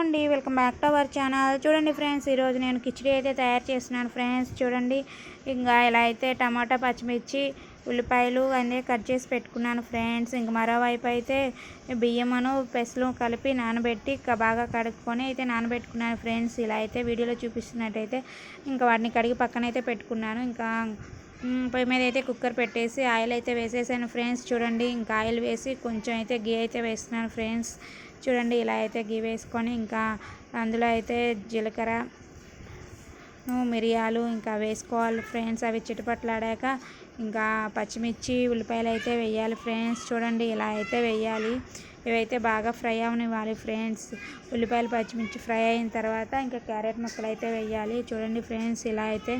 అండి welcome back to our channel. చూడండి friends ఈరోజు నేను కిచిడి అయితే తయారు చేస్తున్నాను ఫ్రెండ్స్. చూడండి ఇంకా ఇలా అయితే టమాటా పచ్చిమిర్చి ఉల్లిపాయలు అన్నీ కట్ చేసి పెట్టుకున్నాను ఫ్రెండ్స్. ఇంక మరోవైపు అయితే బియ్యమును పెసలు కలిపి నానబెట్టి బాగా కడుక్కొని అయితే నానబెట్టుకున్నాను ఫ్రెండ్స్. ఇలా అయితే వీడియోలో చూపిస్తున్నట్టయితే ఇంకా వాటిని కడిగి పక్కన అయితే పెట్టుకున్నాను. ఇంకా పొయ్యి మీద అయితే కుక్కర్ పెట్టేసి ఆయిల్ అయితే వేసేసాను ఫ్రెండ్స్. చూడండి ఇంకా ఆయిల్ వేసి కొంచెం అయితే గీ అయితే వేస్తున్నాను ఫ్రెండ్స్. చూడండి ఇలా అయితే గీ వేసుకొని ఇంకా అందులో అయితే జీలకర్ర మిరియాలు ఇంకా వేసుకోవాలి ఫ్రెండ్స్. అవి చిటపట్లాడాక ఇంకా పచ్చిమిర్చి ఉల్లిపాయలు అయితే వేయాలి ఫ్రెండ్స్. చూడండి ఇలా అయితే వేయాలి. ఇవైతే బాగా ఫ్రై అవనివ్వాలి ఫ్రెండ్స్. ఉల్లిపాయలు పచ్చిమిర్చి ఫ్రై అయిన తర్వాత ఇంకా క్యారెట్ ముక్కలు అయితే వేయాలి. చూడండి ఫ్రెండ్స్ ఇలా అయితే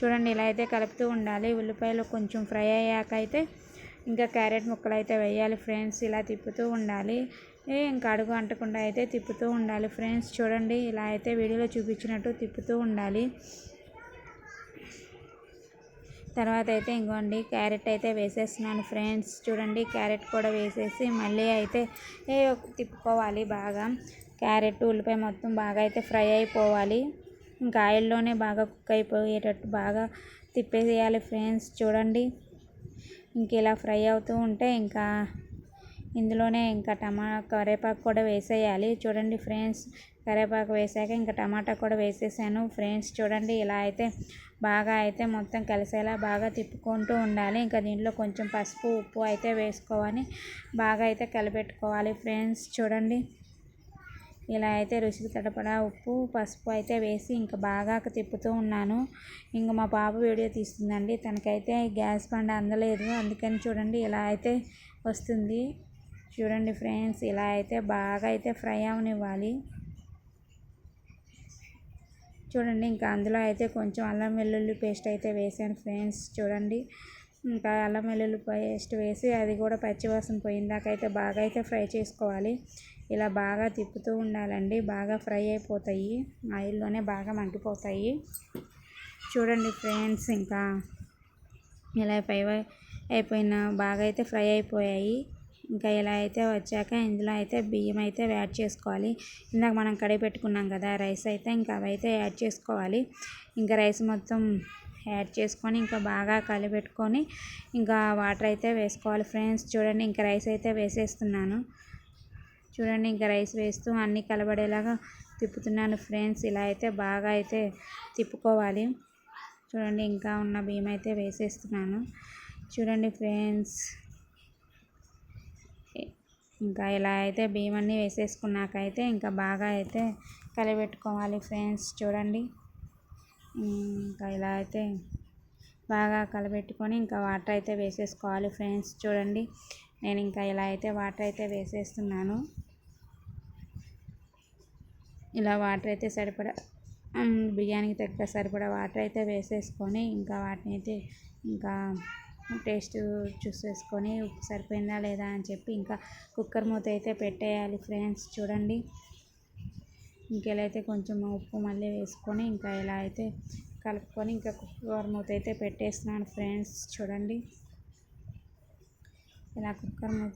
చూడండి ఇలా అయితే కలుపుతూ ఉండాలి. ఉల్లిపాయలు కొంచెం ఫ్రై అయ్యాక అయితే ఇంకా క్యారెట్ ముక్కలు అయితే వేయాలి ఫ్రెండ్స్ ఇలా తిప్పుతూ ఉండాలి. ఇంకా అడుగు అంటకుండా అయితే తిప్పుతూ ఉండాలి ఫ్రెండ్స్. చూడండి ఇలా అయితే వీడియోలో చూపించినట్టు తిప్పుతూ ఉండాలి. తర్వాత అయితే ఇంకోండి క్యారెట్ అయితే వేసేస్తున్నాను ఫ్రెండ్స్. చూడండి క్యారెట్ కూడా వేసేసి మళ్ళీ అయితే తిప్పుకోవాలి బాగా. క్యారెట్ ఉల్లిపాయ మొత్తం బాగా అయితే ఫ్రై అయిపోవాలి. ఇంకా ఆయిల్లోనే బాగా కుక్ అయిపోయేటట్టు బాగా తిప్పేసేయాలి ఫ్రెండ్స్. చూడండి. ఇంక ఇలా ఫ్రై అవుతూ ఉంటే ఇంకా ఇందులోనే ఇంకా టమా కరివేపాకు కూడా వేసేయాలి. చూడండి ఫ్రెండ్స్ కరివేపాకు వేసాక ఇంకా టమాటా కూడా వేసేసాను. ఫ్రెండ్స్ చూడండి ఇలా అయితే బాగా అయితే మొత్తం కలిసేలా బాగా తిప్పుకుంటూ ఉండాలి. ఇంకా దీంట్లో కొంచెం పసుపు ఉప్పు అయితే వేసుకోవాలి. బాగా అయితే కలిపెట్టుకోవాలి ఫ్రెండ్స్ చూడండి. ఇలా అయితే రుచికి తడపడా ఉప్పు పసుపు అయితే వేసి ఇంకా బాగా తిప్పుతూ ఉన్నాను. ఇంకా మా పాప వీడియో తీస్తుందండి. తనకైతే గ్యాస్ బండ అందలేదు. అందుకని చూడండి ఇలా అయితే వస్తుంది. చూడండి ఫ్రెండ్స్ ఇలా అయితే బాగా అయితే ఫ్రై అవనివ్వాలి. చూడండి ఇంకా అందులో అయితే కొంచెం అల్లం వెల్లుల్లి పేస్ట్ అయితే వేసాను ఫ్రెండ్స్. చూడండి ఇంకా అల్లం వెల్లుల్లి పేస్ట్ వేసి అది కూడా పచ్చివాసన పోయిందాకైతే బాగా అయితే ఫ్రై చేసుకోవాలి. ఇలా బాగా తిప్పుతూ ఉండాలండి. బాగా ఫ్రై అయిపోతాయి. ఆయిల్లోనే బాగా మగ్గిపోతాయి చూడండి ఫ్రెండ్స్ ఇంకా ఇలా ఫ్రై అయిపోయిన బాగా అయితే ఫ్రై అయిపోయాయి. ఇంకా ఇలా అయితే వచ్చాక ఇందులో అయితే బియ్యం అయితే యాడ్ చేసుకోవాలి. ఇందాక మనం కడిగి పెట్టుకున్నాం కదా రైస్ అయితే ఇంకా అవి అయితే యాడ్ చేసుకోవాలి. ఇంకా రైస్ మొత్తం యాడ్ చేసుకొని ఇంకా బాగా కలిపెట్టుకొని ఇంకా వాటర్ అయితే వేసుకోవాలి. ఫ్రెండ్స్ చూడండి ఇంకా రైస్ అయితే వేసేస్తున్నాను. చూడండి ఇంకా రైస్ వేస్తూ అన్నీ కలబడేలాగా తిప్పుతున్నాను ఫ్రెండ్స్. ఇలా అయితే బాగా అయితే తిప్పుకోవాలి. చూడండి ఇంకా ఉన్న బియ్యం అయితే వేసేస్తున్నాను. చూడండి ఫ్రెండ్స్ ఇంకా ఇలా అయితే బియ్యం అన్నీ వేసేసుకున్నాక అయితే ఇంకా బాగా అయితే కలిపెట్టుకోవాలి ఫ్రెండ్స్. చూడండి. ఇంకా ఇలా అయితే బాగా కలబెట్టుకొని ఇంకా వాటర్ అయితే వేసేసుకోవాలి ఫ్రెండ్స్. చూడండి నేను ఇంకా ఇలా అయితే వాటర్ అయితే వేసేస్తున్నాను. ఇలా వాటర్ అయితే సరిపడా బిర్యానీకి తగ్గ సరిపడా వాటర్ అయితే వేసేసుకొని ఇంకా వాటిని అయితే ఇంకా టేస్ట్ చూసేసుకొని ఉప్పు సరిపోయిందా లేదా అని చెప్పి ఇంకా కుక్కర్ మూత అయితే పెట్టేయాలి ఫ్రెండ్స్. చూడండి ఇంకెలా అయితే కొంచెం ఉప్పు మళ్ళీ వేసుకొని ఇంకా ఇలా అయితే కలుపుకొని ఇంకా కుక్కర్ మూత అయితే పెట్టేస్తున్నాను ఫ్రెండ్స్ చూడండి. ఇలా కుక్కర్ మూత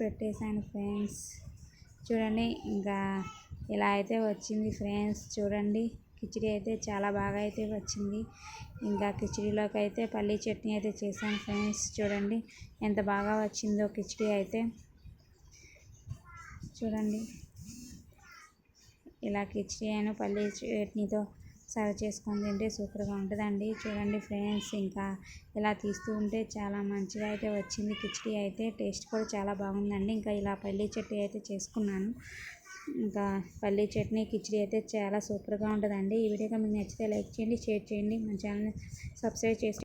పెట్టేశాను ఫ్రెండ్స్. చూడండి ఇంకా ఇలా అయితే వచ్చింది ఫ్రెండ్స్ చూడండి. కిచిడి అయితే చాలా బాగా అయితే వచ్చింది. ఇంకా కిచిడిలోకి అయితే పల్లీ చట్నీ అయితే చేశాను ఫ్రెండ్స్ చూడండి. ఎంత బాగా వచ్చిందో కిచిడి అయితే. చూడండి. ఇలా కిచిడి అయిన పల్లీ చట్నీతో సర్వ్ చేసుకొని తింటే సూపర్గా ఉంటుందండి. చూడండి ఫ్రెండ్స్ ఇంకా ఇలా తీస్తూ ఉంటే చాలా మంచిగా అయితే వచ్చింది. కిచిడి అయితే టేస్ట్ కూడా చాలా బాగుందండి. ఇంకా ఇలా పల్లీ చట్నీ అయితే చేసుకున్నాను. ఇంకా పల్లీ చట్నీ కిచిడి అయితే చాలా సూపర్గా ఉంటుందండి. ఈ వీడియోగా మీకు నచ్చితే లైక్ చేయండి షేర్ చేయండి. మా ఛానల్ని సబ్స్క్రైబ్ చేసుకోండి.